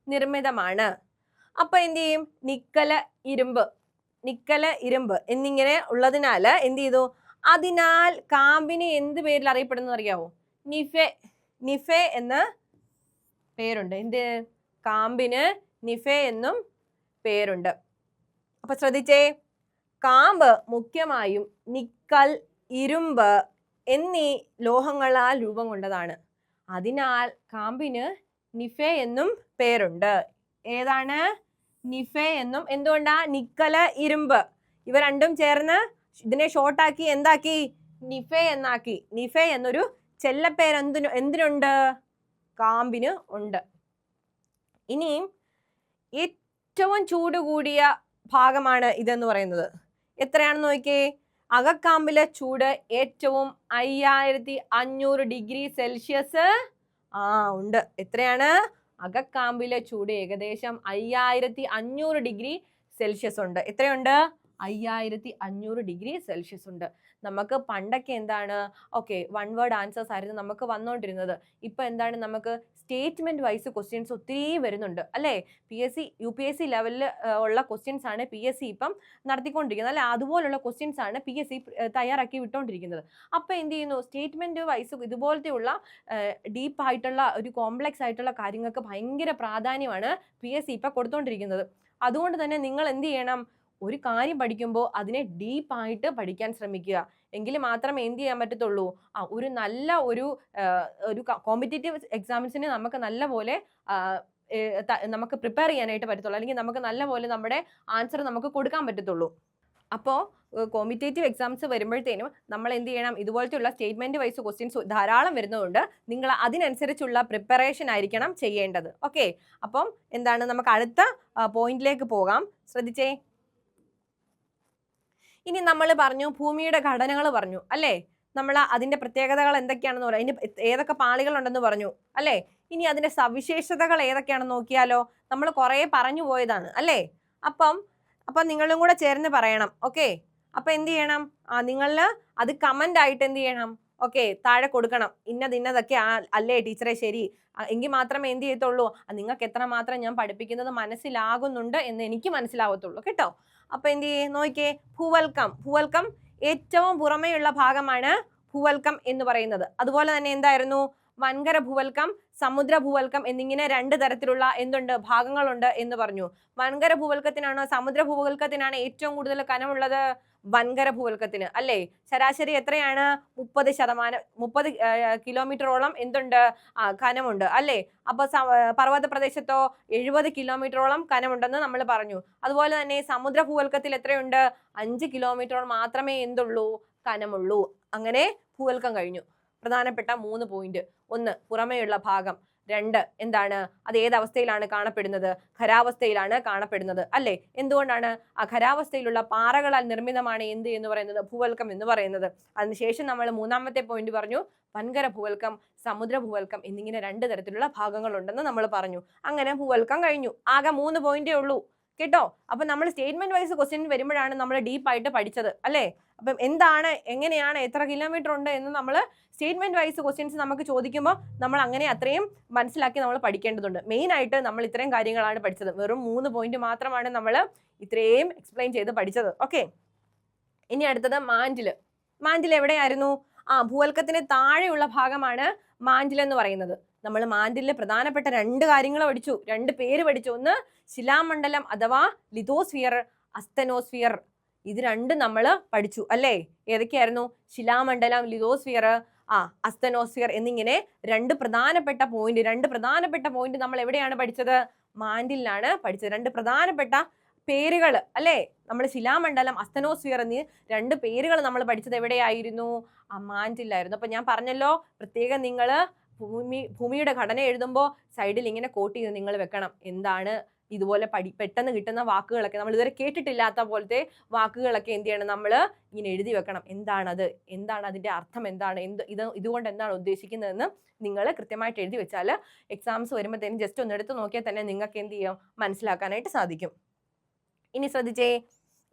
നിർമ്മിതമാണ്. അപ്പൊ എന്ത് ചെയ്യും? നിക്കല ഇരുമ്പ് നിക്കല ഇരുമ്പ് എന്നിങ്ങനെ ഉള്ളതിനാല് എന്ത് ചെയ്തു? അതിനാൽ കാമ്പിന് എന്ത് പേരിൽ അറിയപ്പെടുന്നത് അറിയാവോ? നിഫെ നിഫെ എന്ന് പേരുണ്ട്. എന്ത്? കാമ്പിന് നിഫെ എന്നും പേരുണ്ട്. അപ്പൊ ശ്രദ്ധിച്ചേ. കാമ്പ് മുഖ്യമായും നിക്കൽ ഇരുമ്പ് എന്നീ ലോഹങ്ങളാൽ രൂപം കൊണ്ടതാണ്. അതിനാൽ കാമ്പിന് നിഫെ എന്നും പേരുണ്ട്. ഏതാണ്? നിഫെ എന്നും. എന്തുകൊണ്ടാ? നിക്കൽ ഇരുമ്പ്. ഇവ രണ്ടും ചേർന്ന് ഇതിനെ ഷോർട്ടാക്കി എന്താക്കി? നിഫെ എന്നാക്കി. നിഫെ എന്നൊരു ചെല്ലപ്പേര് എന്തിനു എന്തിനുണ്ട്? കാമ്പിന് ഉണ്ട്. ഇനിയും ഏറ്റവും ചൂട് കൂടിയ ഭാഗമാണ് ഇതെന്ന് പറയുന്നത്. എത്രയാണെന്ന് നോക്കിയേ? അകക്കാമ്പിലെ ചൂട് ഏറ്റവും അയ്യായിരത്തി അഞ്ഞൂറ് ഡിഗ്രി സെൽഷ്യസ്. ആ ഉണ്ട്. എത്രയാണ്? അകക്കാമ്പിലെ ചൂട് ഏകദേശം അയ്യായിരത്തി അഞ്ഞൂറ് ഡിഗ്രി സെൽഷ്യസ് ഉണ്ട്. എത്രയുണ്ട്? അയ്യായിരത്തി അഞ്ഞൂറ് ഡിഗ്രി സെൽഷ്യസ് ഉണ്ട്. നമുക്ക് പണ്ടൊക്കെ എന്താണ് ഓക്കെ വൺ വേർഡ് ആൻസേഴ്സ് ആയിരുന്നു നമുക്ക് വന്നുകൊണ്ടിരുന്നത് ഇപ്പം എന്താണ് നമുക്ക് സ്റ്റേറ്റ്മെന്റ് വൈസ് ക്വസ്റ്റ്യൻസ് ഒത്തിരി വരുന്നുണ്ട് അല്ലേ? P S C U P S C ലെവലിൽ ഉള്ള ക്വസ്റ്റ്യൻസ് ആണ് പി എസ് സി ഇപ്പം നടത്തിക്കൊണ്ടിരിക്കുന്നത്. അല്ലെ? അതുപോലുള്ള ക്വസ്റ്റ്യൻസ് ആണ് പി എസ് സി തയ്യാറാക്കി വിട്ടുകൊണ്ടിരിക്കുന്നത് അപ്പോൾ എന്ത് ചെയ്യുന്നു? സ്റ്റേറ്റ്മെന്റ് വൈസ് ഇതുപോലത്തെയുള്ള ഡീപ്പ് ആയിട്ടുള്ള ഒരു കോംപ്ലക്സ് ആയിട്ടുള്ള കാര്യങ്ങൾക്ക് ഭയങ്കര പ്രാധാന്യമാണ് പി എസ് സി ഇപ്പം കൊടുത്തുകൊണ്ടിരിക്കുന്നത് അതുകൊണ്ട് തന്നെ നിങ്ങൾ എന്ത് ചെയ്യണം? ഒരു കാര്യം പഠിക്കുമ്പോൾ അതിനെ ഡീപ്പായിട്ട് പഠിക്കാൻ ശ്രമിക്കുക. എങ്കിൽ മാത്രമേ എന്ത് ചെയ്യാൻ പറ്റത്തുള്ളൂ? ആ ഒരു നല്ല ഒരു ഒരു കോമ്പറ്റേറ്റീവ് എക്സാംസിന് നമുക്ക് നല്ല പോലെ നമുക്ക് പ്രിപ്പയർ ചെയ്യാനായിട്ട് പറ്റത്തുള്ളൂ. അല്ലെങ്കിൽ നമുക്ക് നല്ല പോലെ നമ്മുടെ ആൻസർ നമുക്ക് കൊടുക്കാൻ പറ്റത്തുള്ളൂ. അപ്പോൾ കോമ്പറ്റേറ്റീവ് എക്സാംസ് വരുമ്പോഴത്തേനും നമ്മൾ എന്ത് ചെയ്യണം? ഇതുപോലത്തെയുള്ള സ്റ്റേറ്റ്മെന്റ് വൈസ് ക്വസ്റ്റ്യൻസ് ധാരാളം വരുന്നതുകൊണ്ട് നിങ്ങൾ അതിനനുസരിച്ചുള്ള പ്രിപ്പറേഷൻ ആയിരിക്കണം ചെയ്യേണ്ടത്. ഓക്കെ അപ്പം എന്താണ്? നമുക്ക് അടുത്ത പോയിന്റിലേക്ക് പോകാം. ശ്രദ്ധിച്ചേ? ഇനി നമ്മൾ പറഞ്ഞു ഭൂമിയുടെ ഘടനകൾ പറഞ്ഞു അല്ലേ? നമ്മൾ അതിന്റെ പ്രത്യേകതകൾ എന്തൊക്കെയാണെന്ന് പറയാം. അതിന് ഏതൊക്കെ പാളികളുണ്ടെന്ന് പറഞ്ഞു അല്ലേ? ഇനി അതിന്റെ സവിശേഷതകൾ ഏതൊക്കെയാണെന്ന് നോക്കിയാലോ നമ്മൾ കുറേ പറഞ്ഞു പോയതാണ് അല്ലേ? അപ്പം അപ്പം നിങ്ങളും കൂടെ ചേർന്ന് പറയണം ഓക്കെ? അപ്പം എന്ത് ചെയ്യണം? ആ നിങ്ങളിൽ അത് കമന്റ് ആയിട്ട് എന്ത് ചെയ്യണം? ഓക്കെ താഴെ കൊടുക്കണം. ഇന്നത് ഇന്നതൊക്കെ അല്ലേ ടീച്ചറെ? ശരി. എങ്കിൽ മാത്രമേ എന്ത് ചെയ്യത്തുള്ളൂ? നിങ്ങൾക്ക് എത്ര മാത്രം ഞാൻ പഠിപ്പിക്കുന്നത് മനസ്സിലാകുന്നുണ്ട് എന്ന് എനിക്ക് മനസ്സിലാവത്തുള്ളൂ കേട്ടോ? അപ്പൊ എന്ത് ചെയ്യേ? നോക്കിയേ. ഭൂവൽക്കം. ഭൂവൽക്കം ഏറ്റവും പുറമേയുള്ള ഭാഗമാണ് ഭൂവൽക്കം എന്ന് പറയുന്നത്. അതുപോലെ തന്നെ എന്തായിരുന്നു? വൻകര ഭൂവൽക്കം സമുദ്ര ഭൂവൽക്കം എന്നിങ്ങനെ രണ്ട് തരത്തിലുള്ള എന്തുണ്ട് ഭാഗങ്ങളുണ്ട് എന്ന് പറഞ്ഞു. വൻകര ഭൂവൽക്കത്തിനാണോ സമുദ്ര ഭൂവൽക്കത്തിനാണ് ഏറ്റവും കൂടുതൽ കനമുള്ളത് വൻകര ഭൂവൽക്കത്തിന് അല്ലേ? ശരാശരി എത്രയാണ്? മുപ്പത് ശതമാനം മുപ്പത് കിലോമീറ്ററോളം എന്തുണ്ട് കനമുണ്ട് അല്ലേ? അപ്പൊ സ- ആ, പർവത പ്രദേശത്തോ എഴുപത് കിലോമീറ്ററോളം കനമുണ്ടെന്ന് നമ്മൾ പറഞ്ഞു. അതുപോലെ തന്നെ സമുദ്ര ഭൂവൽക്കത്തിൽ എത്രയുണ്ട്? അഞ്ച് കിലോമീറ്ററോളം മാത്രമേ എന്തുള്ളൂ കനമുള്ളൂ. അങ്ങനെ ഭൂവൽക്കം കഴിഞ്ഞു. പ്രധാനപ്പെട്ട മൂന്ന് പോയിന്റ് ഒന്ന് പുറമേയുള്ള ഭാഗം. രണ്ട് എന്താണ്? അത് ഏത് അവസ്ഥയിലാണ് കാണപ്പെടുന്നത്? ഖരാവസ്ഥയിലാണ് കാണപ്പെടുന്നത്. അല്ലേ? എന്തുകൊണ്ടാണ്? ആ ഖരാവസ്ഥയിലുള്ള പാറകളാൽ നിർമ്മിതമാണ് എന്ത് എന്ന് പറയുന്നത്? ഭൂവൽക്കം എന്ന് പറയുന്നത്. അതിനുശേഷം നമ്മൾ മൂന്നാമത്തെ പോയിന്റ് പറഞ്ഞു. വൻകര ഭൂവൽക്കം സമുദ്ര ഭൂവൽക്കം എന്നിങ്ങനെ രണ്ട് തരത്തിലുള്ള ഭാഗങ്ങളുണ്ടെന്ന് നമ്മൾ പറഞ്ഞു. അങ്ങനെ ഭൂവൽക്കം കഴിഞ്ഞു. ആകെ മൂന്ന് പോയിന്റേ ഉള്ളൂ. കേട്ടോ? അപ്പൊ നമ്മൾ സ്റ്റേറ്റ്മെന്റ് വൈസ് ക്വസ്റ്റ്യൻ വരുമ്പോഴാണ് നമ്മൾ ഡീപ്പായിട്ട് പഠിച്ചത് അല്ലേ? അപ്പം എന്താണ് എങ്ങനെയാണ് എത്ര കിലോമീറ്റർ ഉണ്ട് എന്ന് നമ്മൾ സ്റ്റേറ്റ്മെന്റ് വൈസ് ക്വസ്റ്റ്യൻസ് നമുക്ക് ചോദിക്കുമ്പോൾ നമ്മൾ അങ്ങനെ അത്രയും മനസ്സിലാക്കി നമ്മൾ പഠിക്കേണ്ടതുണ്ട്. മെയിൻ ആയിട്ട് നമ്മൾ ഇത്രയും കാര്യങ്ങളാണ് പഠിച്ചത്. വെറും മൂന്ന് പോയിന്റ് മാത്രമാണ് നമ്മൾ ഇത്രയും എക്സ്പ്ലെയിൻ ചെയ്ത് പഠിച്ചത്. ഓക്കെ ഇനി അടുത്തത് മാൻഡിൽ. മാൻഡിൽ എവിടെയായിരുന്നു? ആ ഭൂവൽക്കത്തിന് താഴെയുള്ള ഭാഗമാണ് മാൻഡിൽ എന്ന് പറയുന്നത്. നമ്മൾ മാൻഡിലെ പ്രധാനപ്പെട്ട രണ്ട് കാര്യങ്ങൾ പഠിച്ചു. രണ്ട് പേര് പഠിച്ചു. ഒന്ന് ശിലാമണ്ഡലം അഥവാ ലിതോസ്ഫിയർ അസ്തനോസ്ഫിയർ. ഇത് രണ്ടും നമ്മൾ പഠിച്ചു. അല്ലേ? ഏതൊക്കെയായിരുന്നു? ശിലാമണ്ഡലം ലിതോസ്ഫിയർ ആ അസ്തനോസ്ഫിയർ എന്നിങ്ങനെ രണ്ട് പ്രധാനപ്പെട്ട പോയിന്റ് രണ്ട് പ്രധാനപ്പെട്ട പോയിന്റ് നമ്മൾ എവിടെയാണ് പഠിച്ചത്? മാൻഡിലാണ് പഠിച്ചത്. രണ്ട് പ്രധാനപ്പെട്ട പേരുകൾ അല്ലേ? നമ്മൾ ശിലാമണ്ഡലം അസ്തനോസ്ഫിയർ എന്നീ രണ്ട് പേരുകൾ നമ്മൾ പഠിച്ചത് എവിടെയായിരുന്നു? ആ മാൻഡിലായിരുന്നു അപ്പൊ ഞാൻ പറഞ്ഞല്ലോ പ്രത്യേകം നിങ്ങൾ ഭൂമി ഭൂമിയുടെ ഘടന എഴുതുമ്പോൾ സൈഡിൽ ഇങ്ങനെ കോട്ട് ചെയ്ത് നിങ്ങൾ വെക്കണം. എന്താണ് ഇതുപോലെ പഠി പെട്ടെന്ന് കിട്ടുന്ന വാക്കുകളൊക്കെ നമ്മൾ ഇതുവരെ കേട്ടിട്ടില്ലാത്ത പോലത്തെ വാക്കുകളൊക്കെ എന്ത് ചെയ്യണം നമ്മൾ ഇങ്ങനെ എഴുതി വെക്കണം. എന്താണത്? എന്താണ് അതിന്റെ അർത്ഥം എന്താണ്? എന്ത് ഇത് ഇതുകൊണ്ട് എന്താണ് ഉദ്ദേശിക്കുന്നതെന്ന് നിങ്ങൾ കൃത്യമായിട്ട് എഴുതി വെച്ചാൽ എക്സാംസ് വരുമ്പോഴത്തേനും ജസ്റ്റ് ഒന്ന് എടുത്ത് നോക്കിയാൽ തന്നെ നിങ്ങൾക്ക് എന്ത് ചെയ്യും? മനസ്സിലാക്കാനായിട്ട് സാധിക്കും. ഇനി ശ്രദ്ധിച്ചേ.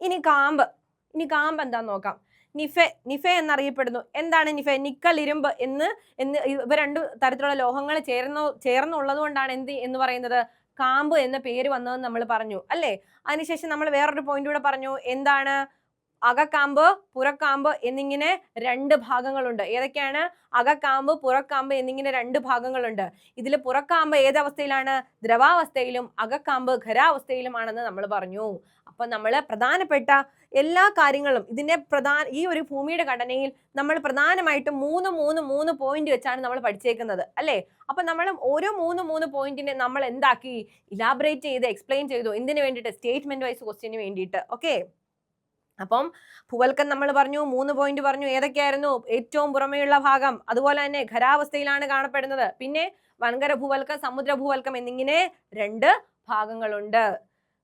ഇനി കാമ്പ്. ഇനി കാമ്പ് എന്താന്ന് നോക്കാം. നിഫെ നിഫെ എന്നറിയപ്പെടുന്നു. എന്താണ് നിഫെ? നിക്കൽ ഇരുമ്പ് എന്ന് എന്ന് ഇവ രണ്ട് തരത്തിലുള്ള ലോഹങ്ങൾ ചേർന്നു ചേർന്നുള്ളത് കൊണ്ടാണ് എന്ത് എന്ന് പറയുന്നത്? കാമ്പ് എന്ന പേര് വന്നതെന്ന് നമ്മൾ പറഞ്ഞു അല്ലേ? അതിനുശേഷം നമ്മൾ വേറൊരു പോയിന്റ് കൂടെ പറഞ്ഞു. എന്താണ്? അകക്കാമ്പ് പുറക്കാമ്പ് എന്നിങ്ങനെ രണ്ട് ഭാഗങ്ങളുണ്ട്. ഏതൊക്കെയാണ്? അകക്കാമ്പ് പുറക്കാമ്പ് എന്നിങ്ങനെ രണ്ട് ഭാഗങ്ങളുണ്ട്. ഇതിൽ പുറക്കാമ്പ് ഏതവസ്ഥയിലാണ് ദ്രവാവസ്ഥയിലും അകക്കാമ്പ് ഖരാവസ്ഥയിലുമാണെന്ന് നമ്മൾ പറഞ്ഞു. അപ്പൊ നമ്മൾ പ്രധാനപ്പെട്ട എല്ലാ കാര്യങ്ങളും ഇതിന്റെ പ്രധാന ഈ ഒരു ഭൂമിയുടെ ഘടനയിൽ നമ്മൾ പ്രധാനമായിട്ടും മൂന്ന് മൂന്ന് മൂന്ന് പോയിന്റ് വെച്ചാണ് നമ്മൾ പഠിച്ചേക്കുന്നത് അല്ലേ? അപ്പൊ നമ്മൾ ഓരോ മൂന്ന് മൂന്ന് പോയിന്റിനെ നമ്മൾ എന്താക്കി? ഇലാബറേറ്റ് ചെയ്ത് എക്സ്പ്ലെയിൻ ചെയ്തു. എന്തിനു വേണ്ടിയിട്ട്? സ്റ്റേറ്റ്മെന്റ് വൈസ് ക്വസ്റ്റിന് വേണ്ടിയിട്ട്. ഓക്കെ അപ്പം ഭൂവൽക്കം നമ്മൾ പറഞ്ഞു മൂന്ന് പോയിന്റ് പറഞ്ഞു ഏതൊക്കെയായിരുന്നു? ഏറ്റവും പുറമെയുള്ള ഭാഗം. അതുപോലെ തന്നെ ഖരാവസ്ഥയിലാണ് കാണപ്പെടുന്നത്. പിന്നെ വൻകര ഭൂവൽക്കം സമുദ്ര ഭൂവൽക്കം എന്നിങ്ങനെ രണ്ട് ഭാഗങ്ങളുണ്ട്.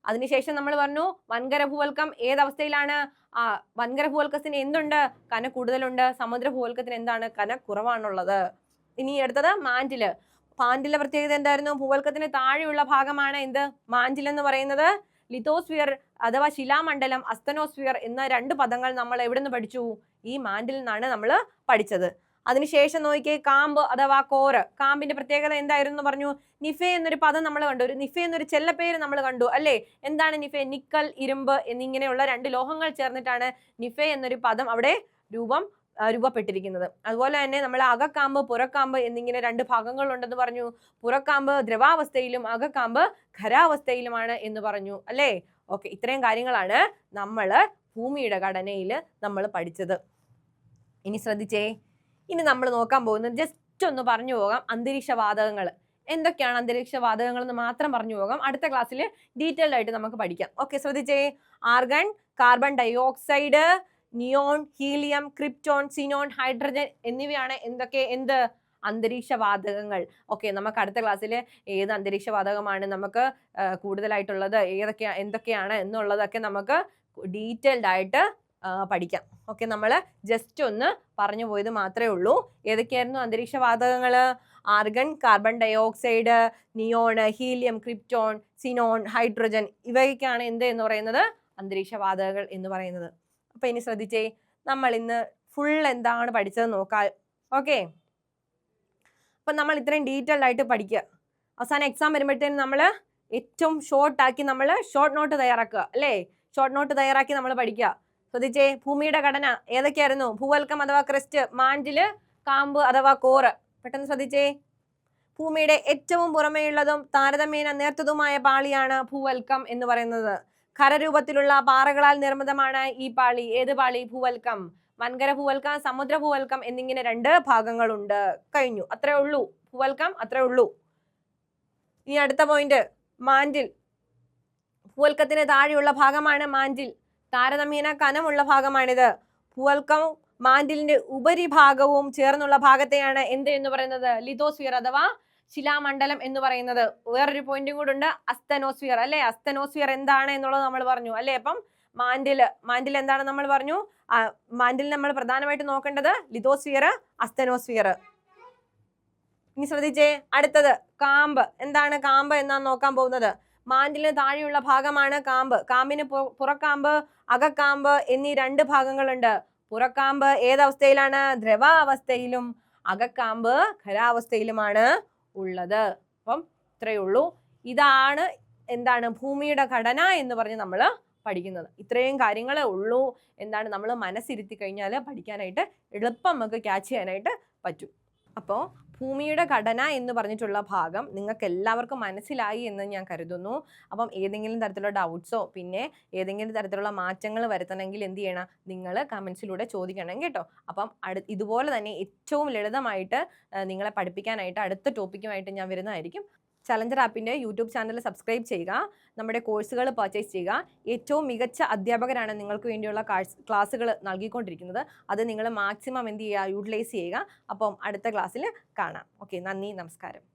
അതിനുശേഷം നമ്മൾ പറഞ്ഞു വൻകര ഭൂവൽക്കം ഏതവസ്ഥയിലാണ്? ആ വൻകര ഭൂവൽക്കത്തിന് എന്തുണ്ട്? കന കൂടുതലുണ്ട്. സമുദ്ര ഭൂവൽക്കത്തിന് എന്താണ്? കന കുറവാണുള്ളത്. ഇനി അടുത്തത് മാൻഡിൽ. മാൻഡിലെ പ്രത്യേകത എന്തായിരുന്നു? ഭൂവൽക്കത്തിന് താഴെയുള്ള ഭാഗമാണ് എന്ത്? മാൻഡിൽ എന്ന് പറയുന്നത് ലിത്തോസ്ഫിയർ അഥവാ ശിലാമണ്ഡലം അസ്തനോസ്ഫിയർ എന്ന രണ്ട് പദങ്ങൾ നമ്മൾ എവിടെ നിന്ന് പഠിച്ചു? ഈ മാൻഡിൽ നിന്നാണ് നമ്മൾ പഠിച്ചത്. അതിനുശേഷം നോക്കിയേ കാമ്പ് അഥവാ കോറ് കാമ്പിന്റെ പ്രത്യേകത എന്തായിരുന്നു എന്ന് പറഞ്ഞു? നിഫെ എന്നൊരു പദം നമ്മൾ കണ്ടു. ഒരു നിഫെ എന്നൊരു ചെല്ലപ്പേര് നമ്മൾ കണ്ടു അല്ലേ? എന്താണ് നിഫെ? നിക്കൽ ഇരുമ്പ് എന്നിങ്ങനെയുള്ള രണ്ട് ലോഹങ്ങൾ ചേർന്നിട്ടാണ് നിഫെ എന്നൊരു പദം അവിടെ രൂപം രൂപപ്പെട്ടിരിക്കുന്നത്. അതുപോലെ തന്നെ നമ്മൾ അകക്കാമ്പ് പുറക്കാമ്പ് എന്നിങ്ങനെ രണ്ട് ഭാഗങ്ങളുണ്ടെന്ന് പറഞ്ഞു. പുറക്കാമ്പ് ദ്രവാവസ്ഥയിലും അകക്കാമ്പ് ഖരാവസ്ഥയിലുമാണ് എന്ന് പറഞ്ഞു അല്ലേ? ഓക്കെ ഇത്രയും കാര്യങ്ങളാണ് നമ്മൾ ഭൂമിയുടെ ഘടനയിൽ നമ്മൾ പഠിച്ചത്. ഇനി ശ്രദ്ധിച്ചേ. ഇനി നമ്മൾ നോക്കാൻ പോകുന്നത് ജസ്റ്റ് ഒന്ന് പറഞ്ഞു പോകാം അന്തരീക്ഷ വാതകങ്ങൾ എന്തൊക്കെയാണ് അന്തരീക്ഷ വാതകങ്ങൾ എന്ന് മാത്രം പറഞ്ഞു പോകാം. അടുത്ത ക്ലാസ്സിൽ ഡീറ്റെയിൽഡ് ആയിട്ട് നമുക്ക് പഠിക്കാം. ഓക്കെ ശ്രദ്ധിച്ചേ. Argon carbon dioxide neon helium krypton xenon hydrogen എന്നിവയാണ് എന്തൊക്കെ? എന്ത്? അന്തരീക്ഷ വാതകങ്ങൾ ഓക്കെ നമുക്ക് അടുത്ത ക്ലാസ്സിൽ ഏത് അന്തരീക്ഷ വാതകമാണ് നമുക്ക് കൂടുതലായിട്ടുള്ളത്? ഏതൊക്കെയാണ് എന്തൊക്കെയാണ് എന്നുള്ളതൊക്കെ നമുക്ക് ഡീറ്റെയിൽഡ് ആയിട്ട് പഠിക്കാം. ഓക്കെ നമ്മൾ ജസ്റ്റ് ഒന്ന് പറഞ്ഞു പോയത് മാത്രമേ ഉള്ളൂ. ഏതൊക്കെയായിരുന്നു അന്തരീക്ഷ വാതകങ്ങൾ argon carbon dioxide neon helium krypton xenon hydrogen ഇവയൊക്കെയാണ് എന്ത് എന്ന് പറയുന്നത്? അന്തരീക്ഷ വാതകങ്ങൾ എന്ന് പറയുന്നത്. അപ്പൊ ഇനി ശ്രദ്ധിച്ചേ നമ്മൾ ഇന്ന് ഫുൾ എന്താണ് പഠിച്ചത് നോക്കാം ഓക്കെ? അപ്പൊ നമ്മൾ ഇത്രയും ഡീറ്റെയിൽഡ് ആയിട്ട് പഠിക്കുക അവസാനം എക്സാം വരുമ്പോഴത്തേനും നമ്മൾ ഏറ്റവും ഷോർട്ടാക്കി നമ്മൾ ഷോർട്ട് നോട്ട് തയ്യാറാക്കുക അല്ലേ? ഷോർട്ട് നോട്ട് തയ്യാറാക്കി നമ്മൾ പഠിക്കുക ശ്രദ്ധിച്ചേ ഭൂമിയുടെ ഘടന ഏതൊക്കെയായിരുന്നു? ഭൂവൽക്കം അഥവാ ക്രിസ്റ്റ് മാൻഡിൽ കാമ്പ് അഥവാ കോറ്. പെട്ടെന്ന് ശ്രദ്ധിച്ചേ. ഭൂമിയുടെ ഏറ്റവും പുറമേയുള്ളതും താരതമ്യേന നേർത്തതുമായ പാളിയാണ് ഭൂവൽക്കം എന്ന് പറയുന്നത്. ഖരരൂപത്തിലുള്ള പാറകളാൽ നിർമ്മിതമാണ് ഈ പാളി. ഏത് പാളി? ഭൂവൽക്കം. വൻകര ഭൂവൽക്കം സമുദ്ര ഭൂവൽക്കം എന്നിങ്ങനെ രണ്ട് ഭാഗങ്ങളുണ്ട്. കഴിഞ്ഞു. അത്രേ ഉള്ളൂ. ഭൂവൽക്കം അത്രേ ഉള്ളൂ. ഇനി അടുത്ത പോയിന്റ് മാൻഡിൽ ഭൂവൽക്കത്തിന് താഴെയുള്ള ഭാഗമാണ് മാൻഡിൽ താരതമ്യേന കനമുള്ള ഭാഗമാണിത്. ഭൂവൽക്കം മാൻഡിലിന്റെ ഉപരിഭാഗവും ചേർന്നുള്ള ഭാഗത്തെയാണ് എന്ത് എന്ന് പറയുന്നത്? ലിതോസ്ഫിയർ അഥവാ ശിലാമണ്ഡലം എന്ന് പറയുന്നത്. വേറൊരു പോയിന്റും കൂടെ ഉണ്ട്. അസ്തനോസ്ഫിയർ അല്ലെ? അസ്തനോസ്ഫിയർ എന്താണ് എന്നുള്ളത് നമ്മൾ പറഞ്ഞു. അല്ലെ? അപ്പം മാൻഡിൽ മാൻഡിൽ എന്താണ് നമ്മൾ പറഞ്ഞു? മാൻഡിൽ നമ്മൾ പ്രധാനമായിട്ട് നോക്കേണ്ടത് ലിതോസ്ഫിയർ അസ്തനോസ്ഫിയർ. ഇനി ശ്രദ്ധിച്ചേ. അടുത്തത് കാമ്പ്. എന്താണ് കാമ്പ് എന്നാണ് നോക്കാൻ പോകുന്നത്? മാൻഡിലിന് താഴെയുള്ള ഭാഗമാണ് കാമ്പ്. കാമ്പിന് പുറക്കാമ്പ് അകക്കാമ്പ് എന്നീ രണ്ട് ഭാഗങ്ങളുണ്ട്. പുറക്കാമ്പ് ഏതവസ്ഥയിലാണ്? ദ്രവാവസ്ഥയിലും അകക്കാമ്പ് ഖരാവസ്ഥയിലുമാണ് ഉള്ളത്. അപ്പം ഇത്രയേ ഉള്ളൂ. ഇതാണ് എന്താണ് ഭൂമിയുടെ ഘടന എന്ന് പറഞ്ഞ് നമ്മൾ പഠിക്കുന്നത്. ഇത്രയും കാര്യങ്ങളെ ഉള്ളൂ എന്താണ് നമ്മൾ മനസ്സിരുത്തി കഴിഞ്ഞാൽ പഠിക്കാനായിട്ട് എളുപ്പം നമുക്ക് ക്യാച്ച് ചെയ്യാനായിട്ട് പറ്റും. അപ്പോൾ ഭൂമിയുടെ ഘടന എന്ന് പറഞ്ഞിട്ടുള്ള ഭാഗം നിങ്ങൾക്ക് എല്ലാവർക്കും മനസ്സിലായി എന്ന് ഞാൻ കരുതുന്നു. അപ്പം ഏതെങ്കിലും തരത്തിലുള്ള ഡൗട്ട്സോ പിന്നെ ഏതെങ്കിലും തരത്തിലുള്ള മാറ്റങ്ങൾ വരുത്തണമെങ്കിൽ എന്ത് ചെയ്യണം? നിങ്ങൾ കമൻസിലൂടെ ചോദിക്കണം കേട്ടോ. അപ്പം അടു ഇതുപോലെ തന്നെ ഏറ്റവും ലളിതമായിട്ട് നിങ്ങളെ പഠിപ്പിക്കാനായിട്ട് അടുത്ത ടോപ്പിക്കുമായിട്ട് ഞാൻ വരുന്നതായിരിക്കും. ചലഞ്ചർ ആപ്പിന്റെ യൂട്യൂബ് ചാനൽ സബ്സ്ക്രൈബ് ചെയ്യുക നമ്മുടെ കോഴ്സുകൾ പർച്ചേസ് ചെയ്യുക. ഏറ്റവും മികച്ച അധ്യാപകരാണ് നിങ്ങൾക്ക് വേണ്ടിയുള്ള ക്ലാസ്സുകൾ നൽകിക്കൊണ്ടിരിക്കുന്നത്. അത് നിങ്ങൾ മാക്സിമം എന്ത് ചെയ്യുക യൂട്ടിലൈസ് ചെയ്യുക. അപ്പം അടുത്ത ക്ലാസ്സിൽ കാണാം. ഓക്കെ നന്ദി നമസ്കാരം.